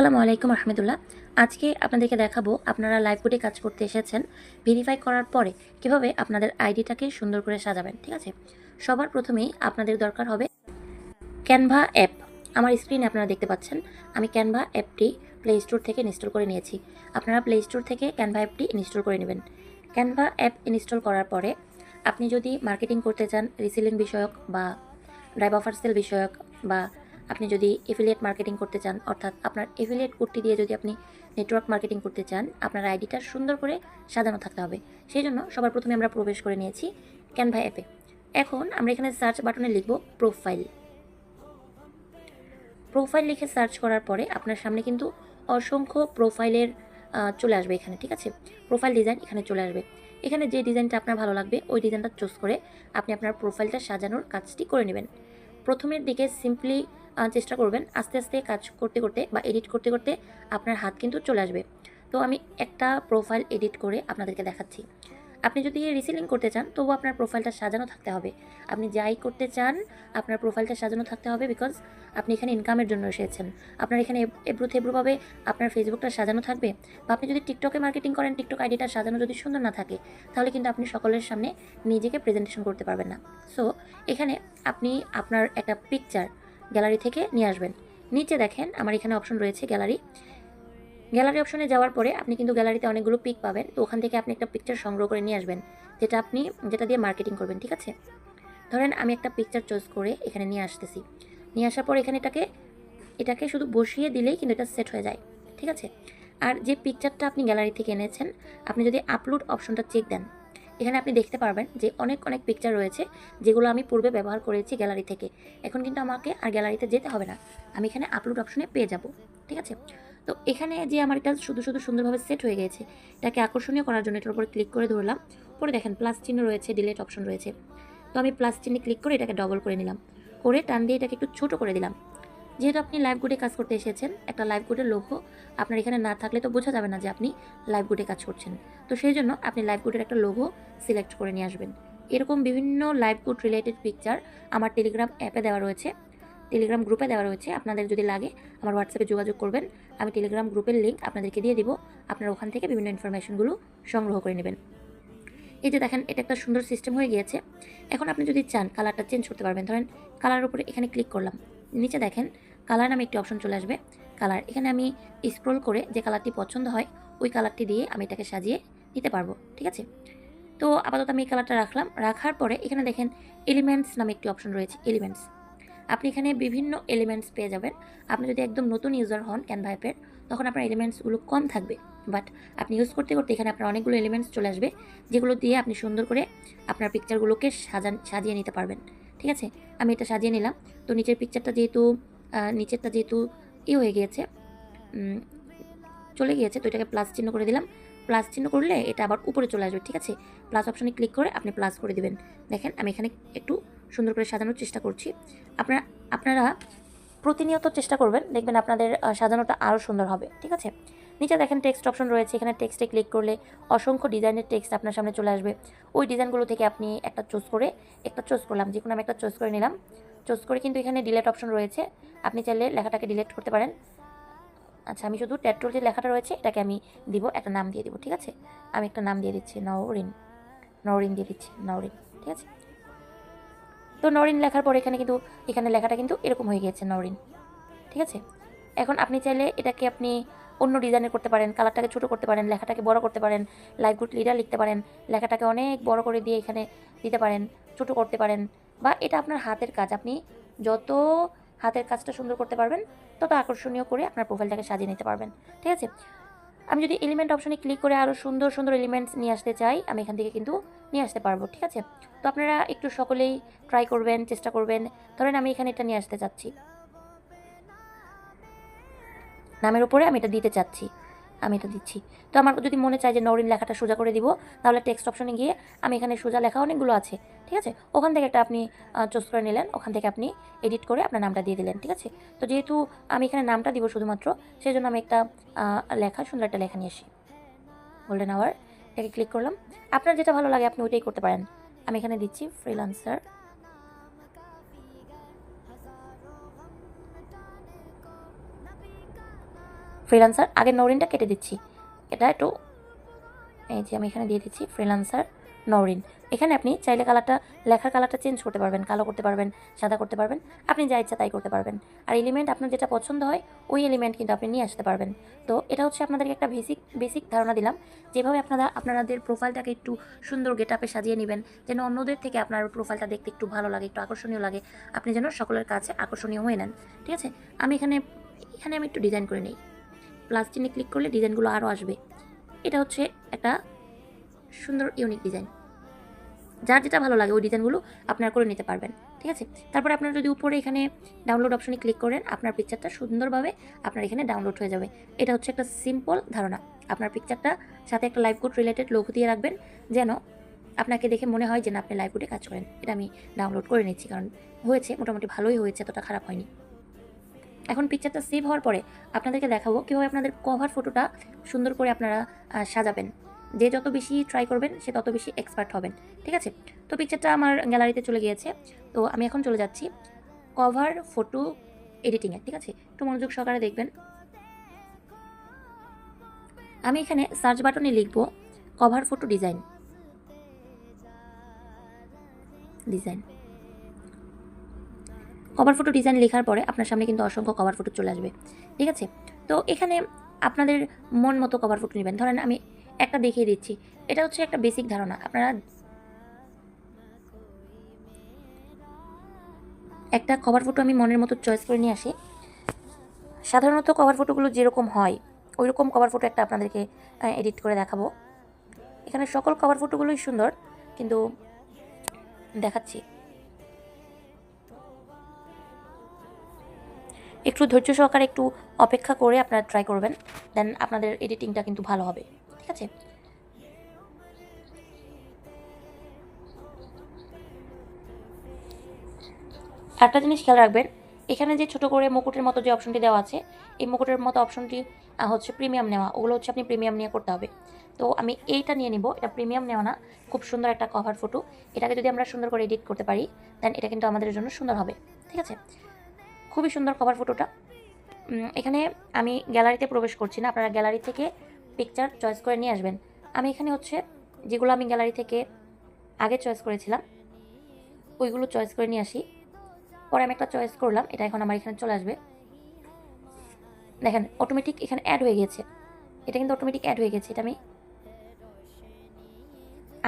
আসসালামু আলাইকুম রহমতুল্লাহ। আজকে আপনাদেরকে দেখাবো আপনারা লাইভ কোডে কাজ করতে এসেছেন ভেরিফাই করার পরে কীভাবে আপনাদের আইডিটাকে সুন্দর করে সাজাবেন, ঠিক আছে? সবার প্রথমেই আপনাদের দরকার হবে ক্যানভা অ্যাপ আমার স্ক্রিনে আপনারা দেখতে পাচ্ছেন, আমি ক্যানভা অ্যাপটি প্লে স্টোর থেকে ইনস্টল করে নিয়েছি। আপনারা প্লে স্টোর থেকে ক্যানভা অ্যাপটি ইনস্টল করে নেবেন। ক্যানভা অ্যাপ ইনস্টল করার পরে আপনি যদি মার্কেটিং করতে চান রিসেলিং বিষয়ক বা ড্রাইভ অফার সেল বিষয়ক বা আপনি যদি এফিলিয়েট মার্কেটিং করতে চান, অর্থাৎ আপনার এফিলিয়েট কোডটি দিয়ে যদি আপনি নেটওয়ার্ক মার্কেটিং করতে চান, আপনার আইডিটা সুন্দর করে সাজানো থাকতে হবে। সেই জন্য সবার প্রথমে আমরা প্রবেশ করে নিয়েছি ক্যানভা অ্যাপে এখন আমরা এখানে সার্চ বাটনে লিখব প্রোফাইল প্রোফাইল লিখে সার্চ করার পরে আপনার সামনে কিন্তু অসংখ্য প্রোফাইলের চলে আসবে এখানে, ঠিক আছে? প্রোফাইল ডিজাইন এখানে চলে আসবে। এখানে যে ডিজাইনটা আপনার ভালো লাগবে, ওই ডিজাইনটা চুজ করে আপনি আপনার প্রোফাইলটা সাজানোর কাজটি করে নেবেন। প্রথমের দিকে সিম্পলি চেষ্টা করবেন আস্তে আস্তে কাজ করতে করতে বা এডিট করতে করতে আপনার হাত কিন্তু চলে আসবে। তো আমি একটা প্রোফাইল এডিট করে আপনাদেরকে দেখাচ্ছি। আপনি যদি রিসেলিং করতে চান তবু আপনার প্রোফাইলটা সাজানো থাকতে হবে। আপনি যাই করতে চান, আপনার প্রোফাইলটা সাজানো থাকতে হবে বিকজ আপনি এখানে ইনকামের জন্য এসেছেন। আপনার এখানে এব- থেব্রুভাবে আপনার ফেসবুকটা সাজানো থাকবে। বা আপনি যদি টিকটকে মার্কেটিং করেন টিকটক আইডিটা সাজানো যদি সুন্দর না থাকে, তাহলে কিন্তু আপনি সকলের সামনে নিজেকে প্রেজেন্টেশন করতে পারবেন না। সো এখানে আপনি আপনার একটা পিকচার গ্যালারি থেকে নিয়ে আসবেন। নিচে দেখেন, আমার এখানে অপশন রয়েছে গ্যালারি। গ্যালারি অপশনে যাওয়ার পরে আপনি কিন্তু গ্যালারিতে অনেকগুলো পিক পাবেন। তো ওখান থেকে আপনি একটা পিকচার সংগ্রহ করে নিয়ে আসবেন, যেটা আপনি, যেটা দিয়ে মার্কেটিং করবেন, ঠিক আছে? ধরেন আমি একটা পিকচার চয়েস করে এখানে নিয়ে আসতেছি। নিয়ে আসার পর এখানে এটাকে এটাকে শুধু বসিয়ে দিলেই কিন্তু এটা সেট হয়ে যায়, ঠিক আছে? আর যে পিকচারটা আপনি গ্যালারি থেকে এনেছেন, আপনি যদি আপলোড অপশনটা চেক দেন এখানে আপনি দেখতে পারবেন যে অনেক অনেক পিকচার রয়েছে যেগুলো আমি পূর্বে ব্যবহার করেছি গ্যালারি থেকে। এখন কিন্তু আমাকে আর গ্যালারিতে যেতে হবে না। আমি এখানে আপলোড অপশনে পেয়ে যাব, ঠিক আছে? তো এখানে যে আমার এটা শুধু শুধু সুন্দরভাবে সেট হয়ে গেছে, এটাকে আকর্ষণীয় করার জন্য এটার উপরে ক্লিক করে ধরলাম। পরে দেখেন প্লাস চিহ্ন রয়েছে ডিলেট অপশন রয়েছে। তো আমি প্লাস চিহ্নে ক্লিক করে এটাকে ডবল করে নিলাম। করে টান দিয়ে এটাকে একটু ছোট করে দিলাম। যেহেতু আপনি লাইভ গুডে কাজ করতে এসেছেন, একটা লাইভ গুডের লোগো আপনার এখানে না থাকলে তো বোঝা যাবে না যে আপনি লাইভ গুডে কাজ করছেন। তো সেই জন্য আপনি লাইভ গুডের একটা লোগো সিলেক্ট করে নিয়ে আসবেন। এরকম বিভিন্ন লাইভ গুড রিলেটেড পিকচার আমার টেলিগ্রাম অ্যাপে দেওয়া রয়েছে। টেলিগ্রাম গ্রুপে দেওয়া রয়েছে। আপনাদের যদি লাগে, আমার হোয়াটসঅ্যাপে যোগাযোগ করবেন। আমি টেলিগ্রাম গ্রুপের লিঙ্ক আপনাদেরকে দিয়ে দিব। আপনারা ওখান থেকে বিভিন্ন ইনফরমেশনগুলো সংগ্রহ করে নেবেন। এই যে দেখেন, এটা একটা সুন্দর সিস্টেম হয়ে গিয়েছে। এখন আপনি যদি চান কালারটা চেঞ্জ করতে পারবেন। ধরেন কালার উপরে এখানে ক্লিক করলাম। নিচে দেখেন কালার নামে একটি অপশন চলে আসবে। কালার এখানে আমি স্ক্রোল করে যে কালারটি পছন্দ হয়, ওই কালারটি দিয়ে আমি এটাকে সাজিয়ে নিতে পারব, ঠিক আছে? তো আপাতত আমি এই কালারটা রাখলাম। রাখার পরে এখানে দেখেন এলিমেন্টস নামে একটি অপশন রয়েছে এলিমেন্টস আপনি এখানে বিভিন্ন এলিমেন্টস পেয়ে যাবেন। আপনি যদি একদম নতুন ইউজার হন ক্যানভা অ্যাপের তখন আপনার এলিমেন্টসগুলো কম থাকবে। বাট আপনি ইউজ করতে করতে এখানে আপনার অনেকগুলো এলিমেন্টস চলে আসবে, যেগুলো দিয়ে আপনি সুন্দর করে আপনার পিকচারগুলোকে সাজান, সাজিয়ে নিতে পারবেন, ঠিক আছে? আমি এটা সাজিয়ে নিলাম। তো নিচের পিকচারটা যেহেতু নিচেরটা যেহেতু ই হয়ে গিয়েছে চলে গিয়েছে, তো এটাকে প্লাস চিহ্ন করে দিলাম। প্লাস চিহ্ন করলে এটা আবার উপরে চলে আসবে, ঠিক আছে? প্লাস অপশানে ক্লিক করে আপনি প্লাস করে দিবেন। দেখেন, আমি এখানে একটু সুন্দর করে সাজানোর চেষ্টা করছি। আপনারা আপনারা প্রতিনিয়ত চেষ্টা করবেন, দেখবেন আপনাদের সাজানোটা আরও সুন্দর হবে, ঠিক আছে? নিচে দেখেন টেক্সট অপশন রয়েছে, এখানে টেক্সটে ক্লিক করলে অসংখ্য ডিজাইনের টেক্সট আপনার সামনে চলে আসবে। ওই ডিজাইনগুলো থেকে আপনি একটা চুজ করে, একটা চুজ করলাম যে কোনো আমি একটা চুজ করে নিলাম। চুজ করে কিন্তু এখানে ডিলেট অপশন রয়েছে। আপনি চাইলে লেখাটাকে ডিলেট করতে পারেন। আচ্ছা আমি শুধু ট্যাট্রোর যে লেখাটা রয়েছে, এটাকে আমি দিব, একটা নাম দিয়ে দিব, ঠিক আছে? আমি একটা নাম দিয়ে দিচ্ছি নওরিন নওরিন দিয়ে দিচ্ছি নওরিন ঠিক আছে? তো নরিন লেখার পর এখানে কিন্তু, এখানে লেখাটা কিন্তু এরকম হয়ে গিয়েছে নরিন ঠিক আছে? এখন আপনি চাইলে এটাকে আপনি অন্য ডিজাইনের করতে পারেন কালারটাকে ছোটো করতে পারেন, লেখাটাকে বড় করতে পারেন লাইভ গুড লিডার লিখতে পারেন, লেখাটাকে অনেক বড় করে দিয়ে এখানে দিতে পারেন, ছোটো করতে পারেন। বা এটা আপনার হাতের কাজ। আপনি যত হাতের কাজটা সুন্দর করতে পারবেন, তত আকর্ষণীয় করে আপনার প্রোফাইলটাকে সাজিয়ে নিতে পারবেন। ঠিক আছে? আমি যদি এলিমেন্ট অপশনে ক্লিক করে আরও সুন্দর সুন্দর এলিমেন্টস নিয়ে আসতে চাই, আমি এখান থেকে কিন্তু নিয়ে আসতে পারব, ঠিক আছে? তো আপনারা একটু সকলেই ট্রাই করবেন, চেষ্টা করবেন। ধরেন আমি এখানে এটা নিয়ে আসতে চাচ্ছি। নামের উপরে আমি এটা দিতে চাচ্ছি। আমি এটা দিচ্ছি। তো আমার যদি মনে চায় যে নরিন লেখাটা সোজা করে দিব, তাহলে টেক্সট অপশনে গিয়ে আমি এখানে সোজা লেখা অনেকগুলো আছে। ঠিক আছে? ওখান থেকে একটা আপনি চুজ করে নিলেন, ওখান থেকে আপনি এডিট করে আপনার নামটা দিয়ে দিলেন, ঠিক আছে? তো যেহেতু আমি এখানে নামটা দিব শুধুমাত্র সেই জন্য আমি একটা লেখা, সুন্দর একটা লেখা নিয়ে আসি। গোল্ডেন আওয়ার এটাকে ক্লিক করলাম। আপনার যেটা ভালো লাগে, আপনি ওইটাই করতে পারেন। আমি এখানে দিচ্ছি ফ্রিলান্সার ফ্রিলান্সার আগের নরিনটা কেটে দিচ্ছি। এটা একটু, এই যে আমি এখানে দিয়ে দিচ্ছি ফ্রিলান্সার নরিন। এখানে আপনি চাইলে কালারটা, লেখার কালারটা চেঞ্জ করতে পারবেন, কালো করতে পারবেন, সাদা করতে পারবেন, আপনি যা ইচ্ছা তাই করতে পারবেন। আর এলিমেন্ট আপনার যেটা পছন্দ হয়, ওই এলিমেন্ট কিন্তু আপনি নিয়ে আসতে পারবেন। তো এটা হচ্ছে আপনাদেরকে একটা বেসিক বেসিক ধারণা দিলাম। যেভাবে আপনারা, আপনাদের প্রোফাইলটাকে একটু সুন্দর গেট আপে সাজিয়ে নেবেন, যেন অন্যদের থেকে আপনার প্রোফাইলটা দেখতে একটু ভালো লাগে, একটু আকর্ষণীয় লাগে, আপনি যেন সকলের কাছে আকর্ষণীয় হয়ে নেন। ঠিক আছে? আমি এখানে এখানে আমি একটু ডিজাইন করে নিই। প্লাস চিহ্নে ক্লিক করলে ডিজাইনগুলো আরও আসবে। এটা হচ্ছে একটা সুন্দর ইউনিক ডিজাইন যার যেটা ভালো লাগে ওই ডিজাইনগুলো আপনারা করে নিতে পারবেন, ঠিক আছে? তারপরে আপনারা যদি উপরে এখানে ডাউনলোড অপশনে ক্লিক করেন, আপনার পিকচারটা সুন্দরভাবে আপনার এখানে ডাউনলোড হয়ে যাবে। এটা হচ্ছে একটা সিম্পল ধারণা। আপনার পিকচারটা সাথে একটা লাইভ রিলেটেড লোগো দিয়ে রাখবেন, যেন আপনাকে দেখে মনে হয় যে না, আপনি লাইভ কাজ করেন। এটা আমি ডাউনলোড করে নিচ্ছি, কারণ হয়েছে, মোটামুটি ভালোই হয়েছে, এতটা খারাপ হয়নি। এখন পিকচারটা সেভ হওয়ার পরে আপনাদেরকে দেখাবো কীভাবে আপনাদের কভার ফটোটা সুন্দর করে আপনারা সাজাবেন। যে যত বেশি ট্রাই করবেন, সে তত বেশি এক্সপার্ট হবেন, ঠিক আছে? তো পিকচারটা আমার গ্যালারিতে চলে গিয়েছে। তো আমি এখন চলে যাচ্ছি কভার ফটো এডিটিংয়ে ঠিক আছে? একটু মনোযোগ সহকারে দেখবেন। আমি এখানে সার্চ বাটনে লিখব cover photo design design cover photo design লেখার পরে আপনার সামনে কিন্তু অসংখ্য কভার ফটো চলে আসবে, ঠিক আছে? তো এখানে আপনাদের মন মতো কভার ফটো নেবেন। ধরেন আমি একটা দেখিয়ে দিচ্ছি। এটা হচ্ছে একটা বেসিক ধারণা। আপনারা একটা কভার ফটো আমি মনের মতো চয়েস করে নিয়ে আসি। সাধারণত কভার ফটোগুলো যেরকম হয় ওই রকম কভার ফটো একটা আপনাদেরকে এডিট করে দেখাবো। এখানে সকল কভার ফটোগুলোই সুন্দর, কিন্তু দেখাচ্ছি। একটু ধৈর্য সহকারে একটু অপেক্ষা করে আপনারা ট্রাই করবেন দেন আপনাদের এডিটিংটা কিন্তু ভালো হবে। ঠিক আছে। একটা জিনিস খেয়াল রাখবেন, এখানে যে ছোট করে মুকুটের মতো যে অপশনটি দেওয়া আছে, এই মুকুটের মতো অপশনটি হচ্ছে প্রিমিয়াম নেওয়া। ওগুলো হচ্ছে আপনি প্রিমিয়াম নিয়ে করতে হবে। তো আমি এইটা নিয়ে নিব। এটা প্রিমিয়াম নেওয়া না, খুব সুন্দর একটা কভার ফটো এটাকে যদি আমরা সুন্দর করে এডিট করতে পারি দেন এটা কিন্তু আমাদের জন্য সুন্দর হবে। ঠিক আছে? খুবই সুন্দর কভার ফটোটা এখানে আমি গ্যালারিতে প্রবেশ করছি না। আপনারা গ্যালারি থেকে পিকচার চয়েস করে নিয়ে আসবেন। আমি এখানে হচ্ছে যেগুলো আমি গ্যালারি থেকে আগে চয়েস করেছিলাম, ওইগুলো চয়েস করে নিয়ে আসি। পরে আমি একটা চয়েস করলাম, এটা এখন আমার এখানে চলে আসবে। দেখেন অটোমেটিক এখানে অ্যাড হয়ে গেছে। এটা কিন্তু অটোমেটিক অ্যাড হয়ে গেছে, এটা আমি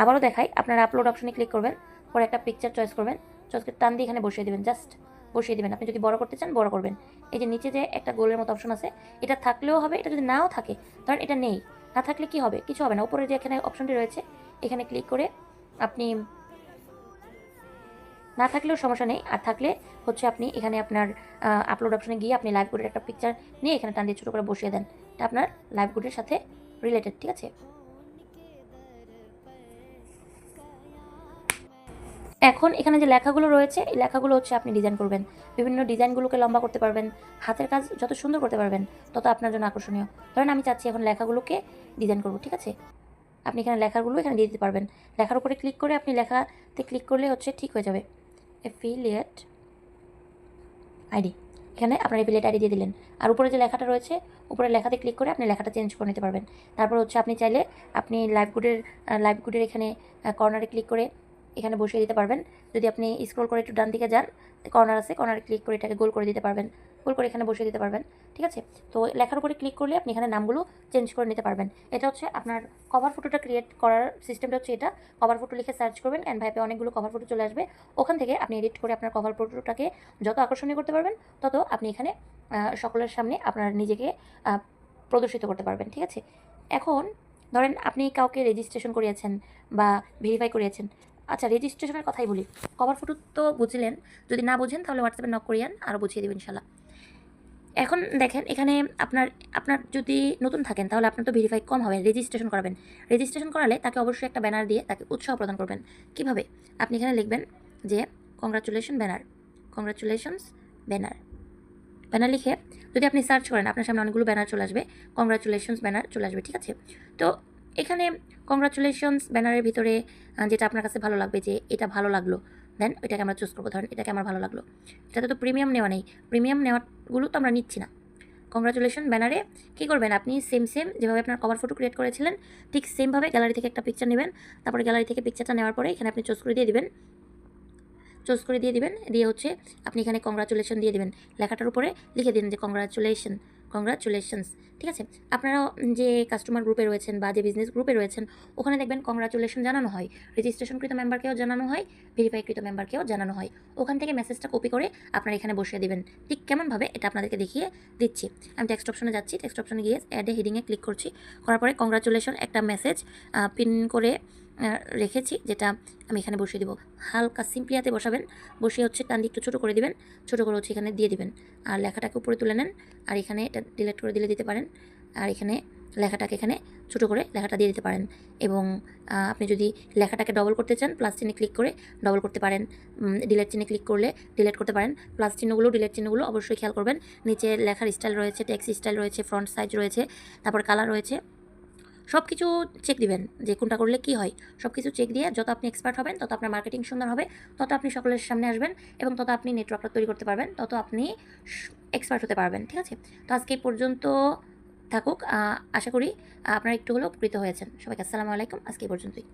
আবারও দেখাই। আপনারা আপলোড অপশনে ক্লিক করবেন, পরে একটা পিকচার চয়েস করবেন। চয়েস করে টান দিয়ে এখানে বসিয়ে দেবেন জাস্ট বসিয়ে দেবেন। আপনি যদি বড় করতে চান, বড় করবেন। এই যে নিচে যে একটা গোলের মতো অপশন আছে, এটা থাকলেও হবে, এটা যদি নাও থাকে, ধরেন এটা নেই, না থাকলে কি হবে? কিছু হবে না। উপরে যে এখানে অপশনটি রয়েছে, এখানে ক্লিক করে আপনি না থাকলেও সমস্যা নেই। আর থাকলে হচ্ছে আপনি এখানে আপনার আপলোড অপশনে গিয়ে আপনি লাইভ গুডের একটা পিকচার নিয়ে এখানে টান দিয়ে ছোটো করে বসিয়ে দেন। এটা আপনার লাইভ গুডের সাথে রিলেটেড ঠিক আছে? এখন এখানে যে লেখাগুলো রয়েছে, এই লেখাগুলো হচ্ছে আপনি ডিজাইন করবেন। বিভিন্ন ডিজাইনগুলোকে লম্বা করতে পারবেন, হাতের কাজ যত সুন্দর করতে পারবেন, তত আপনার জন্য আকর্ষণীয়। ধরেন আমি চাচ্ছি এখন লেখাগুলোকে ডিজাইন করব, ঠিক আছে? আপনি এখানে লেখাগুলো এখানে দিয়ে দিতে পারবেন। লেখার উপরে ক্লিক করে আপনি লেখাতে ক্লিক করলে হচ্ছে ঠিক হয়ে যাবে। এফিলিয়েট আইডি এখানে আপনার এফিলিয়েট আইডি দিয়ে দিলেন। আর উপরে যে লেখাটা রয়েছে, উপরে লেখাতে ক্লিক করে আপনি লেখাটা চেঞ্জ করে নিতে পারবেন। তারপর হচ্ছে আপনি চাইলে আপনি লাইভ গুডের লাইভ গুডের এখানে কর্নারে ক্লিক করে এখানে বসিয়ে দিতে পারবেন। যদি আপনি স্ক্রল করে একটু ডান দিকে যান কর্নার আছে কর্নারে ক্লিক করে এটাকে গোল করে দিতে পারবেন। গোল করে এখানে বসিয়ে দিতে পারবেন, ঠিক আছে? তো লেখার উপরে ক্লিক করলে আপনি এখানে নামগুলো চেঞ্জ করে নিতে পারবেন। এটা হচ্ছে আপনার কভার ফটোটা ক্রিয়েট করার সিস্টেমটা হচ্ছে এটা। কভার ফটো লিখে সার্চ করবেন অ্যান্ড ভাইপে অনেকগুলো কভার ফটো চলে আসবে। ওখান থেকে আপনি এডিট করে আপনার কভার ফটোটাকে যত আকর্ষণীয় করতে পারবেন, তত আপনি এখানে সকলের সামনে আপনার নিজেকে প্রদর্শিত করতে পারবেন, ঠিক আছে? এখন ধরেন আপনি কাউকে রেজিস্ট্রেশন করিয়েছেন বা ভেরিফাই করিয়েছেন। আচ্ছা রেজিস্ট্রেশনের কথাই বলি। কভার ফটো তো বুঝলেন, যদি না বুঝেন তাহলে হোয়াটসঅ্যাপে নক করিয়েন আরও বুঝিয়ে দেবেন ইনশাল্লাহ এখন দেখেন, এখানে আপনার আপনার যদি নতুন থাকেন তাহলে আপনার তো ভেরিফাই কম হবে রেজিস্ট্রেশন করাবেন। রেজিস্ট্রেশন করালে তাকে অবশ্যই একটা ব্যানার দিয়ে তাকে উৎসাহ প্রদান করবেন। কীভাবে? আপনি এখানে লিখবেন যে congratulation banner congratulations banner banner লিখে যদি আপনি সার্চ করেন, আপনার সামনে অনেকগুলো ব্যানার চলে আসবে কংগ্রাচুলেশনস ব্যানার চলে আসবে, ঠিক আছে? তো এখানে কংগ্রাচুলেশনস ব্যানারের ভিতরে যেটা আপনার কাছে ভালো লাগবে যে এটা ভালো লাগল দেন এটাকে আমরা চুজ করব। ধরেন এটাকে আমার ভালো লাগল। এটাতে তো প্রিমিয়াম নেওয়া নেই। প্রিমিয়াম নেওয়াগুলো তো আমরা নিচ্ছি না। কংগ্রাচুলেশন ব্যানারে কী করবেন আপনি? সেম সেম যেভাবে আপনার কভার ফটো ক্রিয়েট করেছিলেন, ঠিক সেমভাবে গ্যালারি থেকে একটা পিকচার নেবেন। তারপরে গ্যালারি থেকে পিকচারটা নেওয়ার পরে এখানে আপনি চুজ করে দিয়ে দিবেন। চুজ করে দিয়ে দিবেন। দিয়ে হচ্ছে আপনি এখানে কংগ্রাচুলেশন দিয়ে দেবেন। লেখাটার উপরে লিখে দিন যে কংগ্রাচুলেশন কংগ্রাচুলেশনস ঠিক আছে? আপনারা যে কাস্টমার গ্রুপে রয়েছেন বা যে বিজনেস গ্রুপে রয়েছেন, ওখানে দেখবেন কংগ্রাচুলেশন জানানো হয়। রেজিস্ট্রেশনকৃত মেম্বারকেও জানানো হয় ভেরিফাইকৃত মেম্বারকেও জানানো হয়। ওখান থেকে মেসেজটা কপি করে আপনারা এখানে বসিয়ে দেবেন। ঠিক কেমনভাবে এটা আপনাদেরকে দেখিয়ে দিচ্ছি। আমি টেক্সট অপশনে যাচ্ছি টেক্সট অপশনে গিয়ে অ্যাডে হেডিংয়ে ক্লিক করছি। করার পরে কংগ্রাচুলেশন একটা মেসেজ পিন করে রেখেছি, যেটা আমি এখানে বসিয়ে দেবো। হালকা সিম্পলিয়াতে বসাবেন, বসিয়ে হচ্ছে টান দিয়ে একটু ছোটো করে দিবেন, ছোটো করে হচ্ছে এখানে দিয়ে দিবেন। আর লেখাটাকে উপরে তুলে নেন, আর এখানে এটা ডিলেট করে দিলে দিতে পারেন। আর এখানে লেখাটাকে এখানে ছোটো করে লেখাটা দিয়ে দিতে পারেন। এবং আপনি যদি লেখাটাকে ডবল করতে চান প্লাস চিহ্নে ক্লিক করে ডবল করতে পারেন। ডিলেট চিহ্নে ক্লিক করলে ডিলেট করতে পারেন। প্লাস চিহ্নগুলো ডিলেট চিহ্নগুলো অবশ্যই খেয়াল করবেন। নিচে লেখার স্টাইল রয়েছে টেক্সট স্টাইল রয়েছে ফ্রন্ট সাইজ রয়েছে, তারপর কালার রয়েছে। সব কিছু চেক দিবেন যে কোনটা করলে কি হয়। সব কিছু চেক দিয়ে যত আপনি এক্সপার্ট হবেন, তত আপনার মার্কেটিং সুন্দর হবে, তত আপনি সকলের সামনে আসবেন এবং তত আপনি নেটওয়ার্কটা তৈরি করতে পারবেন, তত আপনি এক্সপার্ট হতে পারবেন, ঠিক আছে? তো আজকে পর্যন্ত থাকুক। আশা করি আপনারা একটু হলেও উপকৃত হয়েছেন। সবাইকে আসসালামু আলাইকুম। আজকে পর্যন্তই।